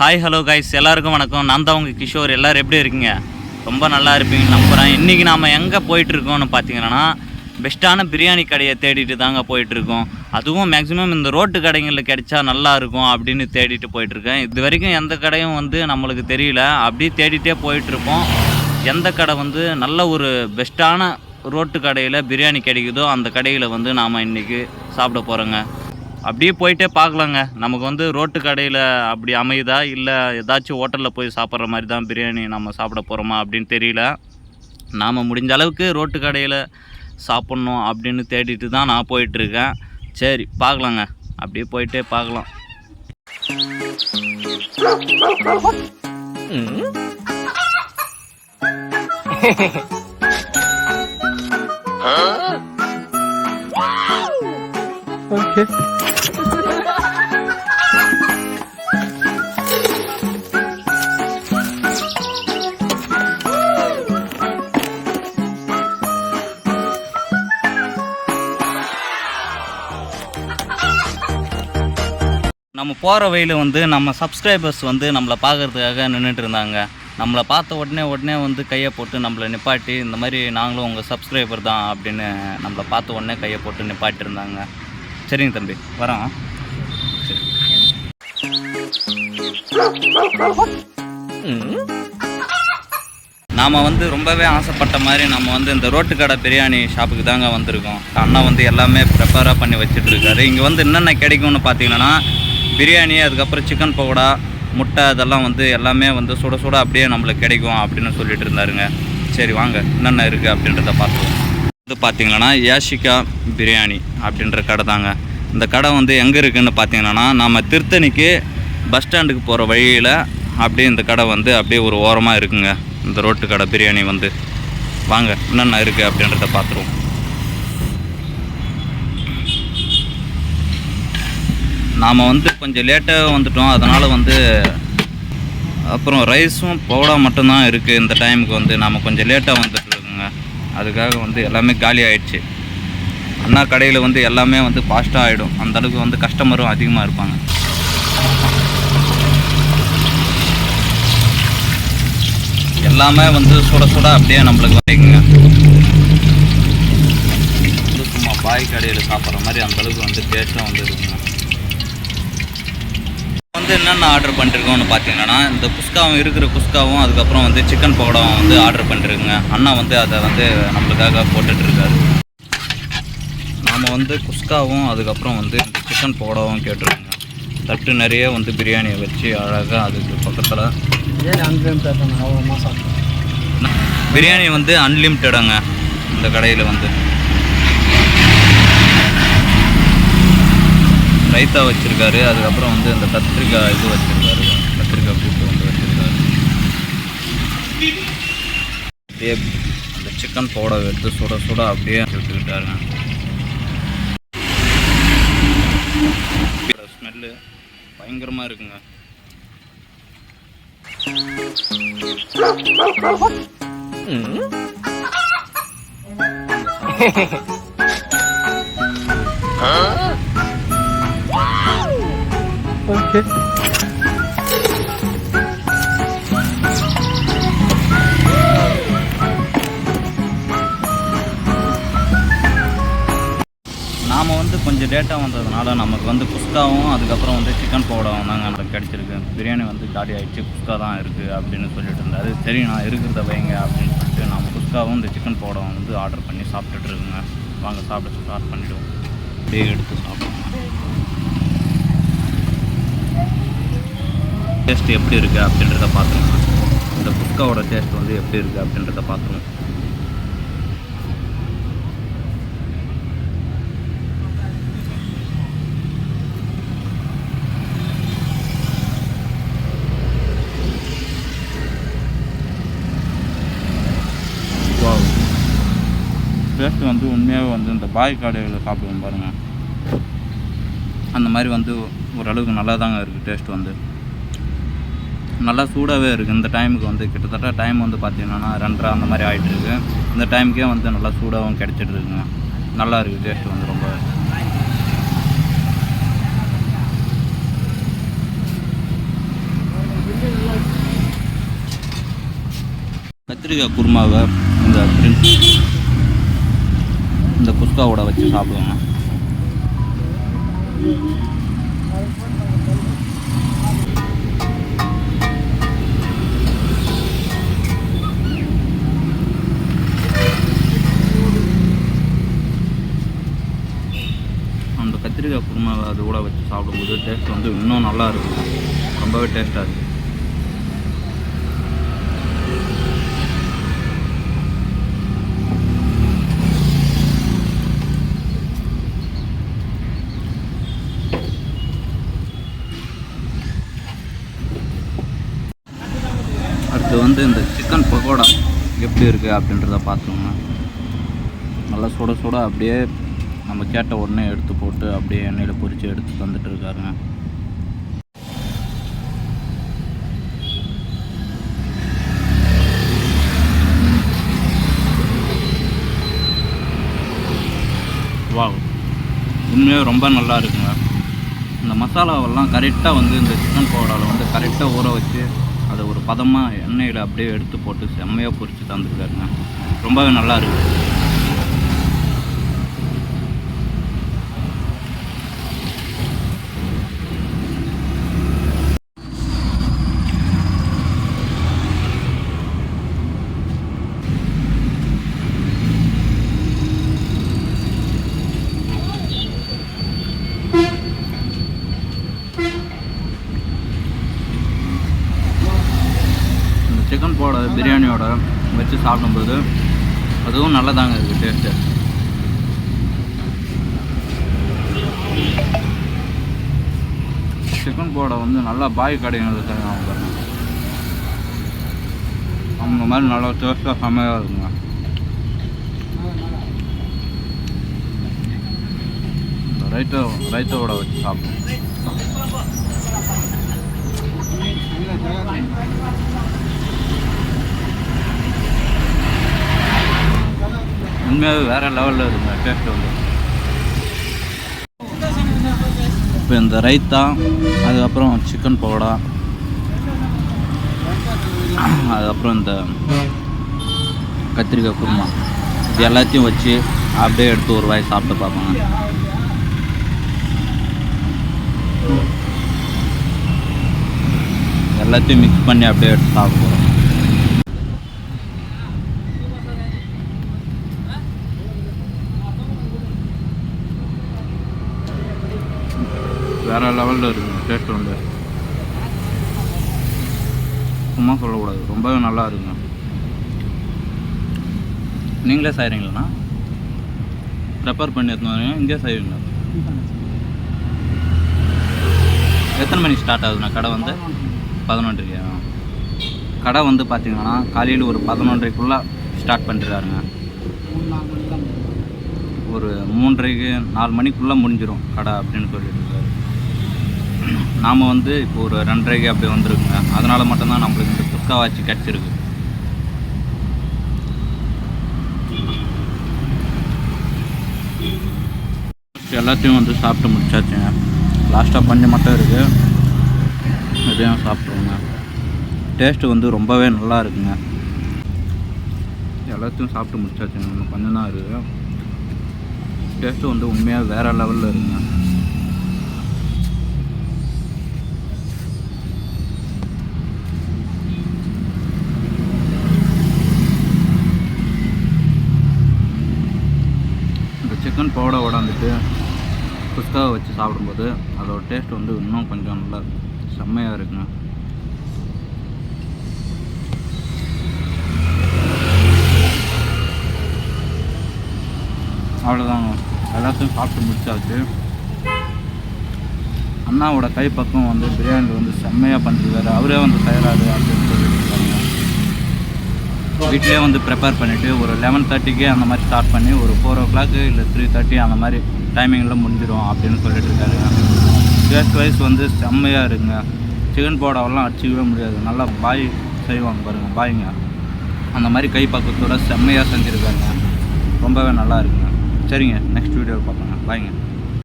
Hi hello guys எல்லாருக்கும் வணக்கம். நான் தான் உங்கள் கிஷோர். எல்லோரும் எப்படி இருக்கீங்க? ரொம்ப நல்லா இருப்பீங்கன்னு நம்புகிறேன் இன்றைக்கி நாம் எங்கே போயிட்டுருக்கோம்னு பார்த்தீங்கன்னா பெஸ்ட்டான பிரியாணி கடையை தேடிட்டு தாங்க போயிட்டுருக்கோம் அதுவும் மேக்ஸிமம் இந்த ரோட்டு கடைகளில் கிடைச்சா நல்லா இருக்கும் அப்படின்னு தேடிட்டு போயிட்டுருக்கேன் இது வரைக்கும் எந்த கடையும் வந்து நம்மளுக்கு தெரியல. அப்படியே தேடிட்டே போயிட்டுருப்போம் எந்த கடை வந்து நல்ல ஒரு பெஸ்ட்டான ரோட்டு கடையில் பிரியாணி கிடைக்குதோ அந்த கடையில் வந்து நாம் இன்றைக்கி சாப்பிட போகிறோங்க அப்படியே போயிட்டே பார்க்கலாங்க. நமக்கு வந்து ரோட்டு கடையில் அப்படி அமையுதா? இல்லை ஏதாச்சும் ஹோட்டலில் போய் சாப்பிட்ற மாதிரி தான் பிரியாணி நம்ம சாப்பிட போகிறோமா அப்படின்னு தெரியல. நாம் முடிஞ்ச அளவுக்கு ரோட்டு கடையில் சாப்பிட்ணும் அப்படின்னு தேடிட்டு தான் நான் போயிட்டுருக்கேன் சரி பார்க்கலாங்க. அப்படியே போயிட்டே பார்க்கலாம். நம்ம போகிற வழியில் வந்து நம்ம சப்ஸ்கிரைபர்ஸ் வந்து நம்மளை பார்க்கறதுக்காக நின்றுட்டு இருந்தாங்க. நம்மளை பார்த்த உடனே உடனே வந்து கையை போட்டு நம்மளை நிப்பாட்டி இந்த மாதிரி நாங்களும் உங்கள் சப்ஸ்கிரைபர் தான் அப்படின்னு நம்மளை பார்த்த உடனே கையை போட்டு நிப்பாட்டிருந்தாங்க சரிங்க தம்பி வரோம். சரி. நாம் வந்து ரொம்பவே ஆசைப்பட்ட மாதிரி நம்ம வந்து இந்த ரோட்டு கடை பிரியாணி ஷாப்புக்கு தாங்க வந்திருக்கோம். அண்ணா வந்து எல்லாமே ப்ரிப்பேராக பண்ணி வச்சுட்டு இருக்காரு. இங்கே வந்து என்னென்ன கிடைக்கும்னு பார்த்தீங்கன்னா பிரியாணி அதுக்கப்புறம் சிக்கன் பக்கோடா முட்டை அதெல்லாம் வந்து எல்லாமே வந்து சுட சுட அப்படியே நம்மளுக்கு கிடைக்கும் அப்படின்னு சொல்லிட்டு இருந்தாருங்க. சரி வாங்க என்னென்ன இருக்குது அப்படின்றத பார்த்துருவோம் வந்து பார்த்தீங்கன்னா யாஷிகா பிரியாணி அப்படின்ற கடை தாங்க. இந்த கடை வந்து எங்கே இருக்குதுன்னு பார்த்தீங்கன்னா நம்ம திருத்தணிக்கு பஸ் ஸ்டாண்டுக்கு போகிற வழியில் அப்படியே இந்த கடை வந்து அப்படியே ஒரு ஓரமாக இருக்குங்க. இந்த ரோட்டு கடை பிரியாணி வந்து. வாங்க என்னென்ன இருக்குது அப்படின்றத பார்த்துருவோம். நாம் வந்து கொஞ்சம் லேட்டாக வந்துட்டோம். அதனால் வந்து அப்புறம் ரைஸும் பவுடா மட்டும்தான் இருக்குது இந்த டைமுக்கு வந்து நாம் கொஞ்சம் லேட்டாக வந்துட்டுருக்கோங்க அதுக்காக வந்து எல்லாமே காலி ஆகிடுச்சு அண்ணா கடையில் வந்து எல்லாமே வந்து ஃபாஸ்ட்டாக ஆகிடும் அந்தளவுக்கு வந்து கஸ்டமரும் அதிகமாக இருப்பாங்க. எல்லாமே வந்து சுட சுட அப்படியே நம்மளுக்கு கிடைக்குங்க வந்து சும்மா பாய் கடையில் சாப்பிட்ற மாதிரி அந்த அளவுக்கு வந்து டேஸ்ட்டாக வந்து வந்து என்னென்ன ஆர்டர் பண்ணிருக்கோம்னு பார்த்தீங்கன்னா இந்த குஸ்காவும் இருக்கிற குஸ்காவும் அதுக்கப்புறம் வந்து சிக்கன் பக்கோடாவும் வந்து ஆர்டர் பண்ணிருக்குங்க. அண்ணா வந்து அதை வந்து நம்மளுக்காக போட்டுட்ருக்காரு. நாம் வந்து குஸ்காவும் அதுக்கப்புறம் வந்து இந்த சிக்கன் பக்கோடாவும் கேட்டிருக்கோங்க. தட்டு நிறைய வந்து பிரியாணியை வச்சு அழகாக அதுக்கு பக்கத்தில் பிரியாணி வந்து அன்லிமிட்டடுங்க இந்த கடையில் வந்து. ரைத்தா வச்சுருக்காரு. அதுக்கப்புறம் வந்து இந்த கத்திரிக்காய் இது வச்சுருக்காரு. கத்திரிக்காய் கூட்டு வந்து வச்சுருக்காரு. அப்படியே அந்த சிக்கன் பவுடர் எடுத்து சுட சுட அப்படியே விட்டுக்கிட்டாருங்க ஸ்மெல்லு பயங்கரமாக இருக்குங்க. ஓகே நாம் வந்து கொஞ்சம் லேட்டாக வந்ததுனால நமக்கு வந்து குஸ்காவும் அதுக்கப்புறம் வந்து சிக்கன் பவுடரும் தாங்க நமக்கு கிடச்சிருக்கு. பிரியாணி வந்து காலி ஆகிடுச்சு குஸ்கா தான் இருக்குது அப்படின்னு சொல்லிட்டு இருந்தாரு. சரி நான் இருக்கிறத வைங்க அப்படின்னு சொல்லிட்டு நாம் குஸ்காவும் இந்த சிக்கன் பவுடரும் வந்து ஆர்டர் பண்ணி சாப்பிட்டுட்டு இருக்குங்க. வாங்க சாப்பிட ஸ்டார்ட் பண்ணிவிடுவோம் அப்படியே எடுத்து சாப்பிடுவோம். டேஸ்ட் எப்படி இருக்குது அப்படின்றத பார்த்துருங்க. இந்த குஸ்காவோட டேஸ்ட் வந்து எப்படி இருக்குது அப்படின்றத பார்த்துருவோம் டேஸ்ட் வந்து உண்மையாகவே வந்து இந்த பாய் கடையில் சாப்பிடுவோம் பாருங்கள் அந்த மாதிரி வந்து ஓரளவுக்கு நல்லா தாங்க இருக்குது டேஸ்ட் வந்து. நல்லா சூடாகவே இருக்குது இந்த டைமுக்கு வந்து கிட்டத்தட்ட டைம் வந்து பார்த்திங்கன்னா ரெண்டரை அந்த மாதிரி ஆகிட்டுருக்கு இந்த டைமுக்கே வந்து நல்லா சூடாகவும் கிடச்சிட்ருக்குங்க நல்லா இருக்குது டேஸ்ட் வந்து ரொம்ப. கத்திரிக்காய் குருமாவை இந்த இந்த குஸ்காவோட வச்சு சாப்பிடுவாங்க. அது கூட வச்சு சாப்பிடும்போது டேஸ்ட் வந்து இன்னும் நல்லா இருக்கும். ரொம்பவே டேஸ்ட்டாக இருக்குது அடுத்து வந்து இந்த சிக்கன் பக்கோடா எப்படி இருக்குது அப்படின்றத பார்த்தோம்னா நல்லா சுட சுட அப்படியே நம்ம கேட்ட உடனே எடுத்து போட்டு அப்படியே எண்ணெயில் பொரித்து எடுத்து தந்துட்டு இருக்காருங்க. வா உண்மையாக ரொம்ப நல்லா இருக்குங்க. இந்த மசாலாவெல்லாம் கரெக்டாக வந்து இந்த சிக்கன் பவுடரில் வந்து கரெக்டாக ஊற வச்சு அதை ஒரு பதமாக எண்ணெயில் அப்படியே எடுத்து போட்டு செம்மையாக பொரித்து தந்துருக்காருங்க. ரொம்பவே நல்லா இருக்குது இந்த சிக்கன் போட சாப்பாடை வச்சு சாப்பிடும்போது அதுவும் நல்லதாங்க இருக்குது டேஸ்ட்டு சிக்கன் போட வந்து நல்லா பாய் கடைகள் செய்வாங்க பாருங்க. அவங்க மாதிரி நல்லா டேஸ்ட்டாக செம்மையாக இருக்குங்க. ரைத்தோ ரைத்தா வச்சு சாப்பிடுவோம். உண்மையாகவே வேறு லெவலில் இருக்குங்க டேஸ்ட் வந்து. இப்போ இந்த ரைத்தா அதுக்கப்புறம் சிக்கன் பக்கோடா அதுக்கப்புறம் இந்த கத்திரிக்காய் குருமா. இது எல்லாத்தையும் வச்சு அப்படியே எடுத்து ஒரு வாய் சாப்பிட்டு பார்ப்பாங்க எல்லாத்தையும் மிக்ஸ் பண்ணி அப்படியே எடுத்து சாப்பிடுவோம் வேற லெவலில் இருக்குங்க டேஸ்ட் வந்து சும்மா சொல்லக்கூடாது. ரொம்பவே நல்லா இருக்குங்க நீங்களே செய்கிறீங்களா ப்ரிப்பேர் பண்ணி எடுத்துன்னு வரீங்க இங்கே செய்வீங்களா எத்தனை மணிக்கு ஸ்டார்ட் ஆகுதுண்ணா? கடை வந்து? பதினொன்றைக்கு கடை வந்து பார்த்தீங்கன்னா காலையில் ஒரு பதினொன்றைக்குள்ளே ஸ்டார்ட் பண்ணிடுறாருங்க. ஒரு மூன்றரைக்கு நாலு மணிக்குள்ளே முடிஞ்சிடும் கடை அப்படின்னு சொல்லிட்டு இருக்காரு. நாம் வந்து இப்போ ஒரு ரெண்டரைக்கு அப்படி வந்திருக்குங்க. அதனால் மட்டும்தான் நம்மளுக்கு இந்த புஸ்கா கிடச்சிருக்கு. எல்லாத்தையும் வந்து சாப்பிட்டு முடிச்சாச்சுங்க. லாஸ்ட்டாக பஞ்சு மட்டும் இருக்குது இதையும் சாப்பிட்ருவோங்க டேஸ்ட்டு வந்து ரொம்பவே நல்லா இருக்குங்க. எல்லாத்தையும் சாப்பிட்டு முடிச்சாச்சுங்க. இன்னும் கொஞ்சம் தான் இருக்குது டேஸ்ட்டு வந்து உண்மையாக வேறு லெவலில் இருக்குங்க. சிக்கன் உடந்துட்டு குஸ்காவை வச்சு சாப்பிடும்போது அதோட டேஸ்ட் வந்து இன்னும் கொஞ்சம் நல்லா செம்மையாக இருக்குங்க. அவ்வளோதாங்க எல்லாத்தையும் சாப்பிட்டு முடிச்சாச்சு. அண்ணாவோட கைப்பக்கம் வந்து பிரியாணி வந்து செம்மையாக பண்ணுறாரு அவரே வந்து செய்கிறாரு அப்படின்னு வீட்டிலே வந்து ப்ரிப்பேர் பண்ணிவிட்டு ஒரு லெவன் தேர்ட்டிக்கே அந்த மாதிரி ஸ்டார்ட் பண்ணி ஒரு ஃபோர் ஓ கிளாக்கு இல்லை த்ரீ தேர்ட்டி அந்த மாதிரி டைமிங்கில் முடிஞ்சிடும் அப்படின்னு சொல்லிட்டு இருக்காரு. டேஸ்ட் வைஸ் வந்து செம்மையாக இருக்குங்க. சிக்கன் பவுடரெல்லாம் அடிச்சிக்கவே முடியாது. நல்லா பாய் செய்வாங்க பாருங்கள் பாய்ங்க. அந்த மாதிரி கை பக்கத்தோட செம்மையாக செஞ்சுருக்காங்க. ரொம்பவே நல்லா இருக்குங்க. சரிங்க நெக்ஸ்ட் வீடியோவில் பார்ப்போங்க பாய்ங்க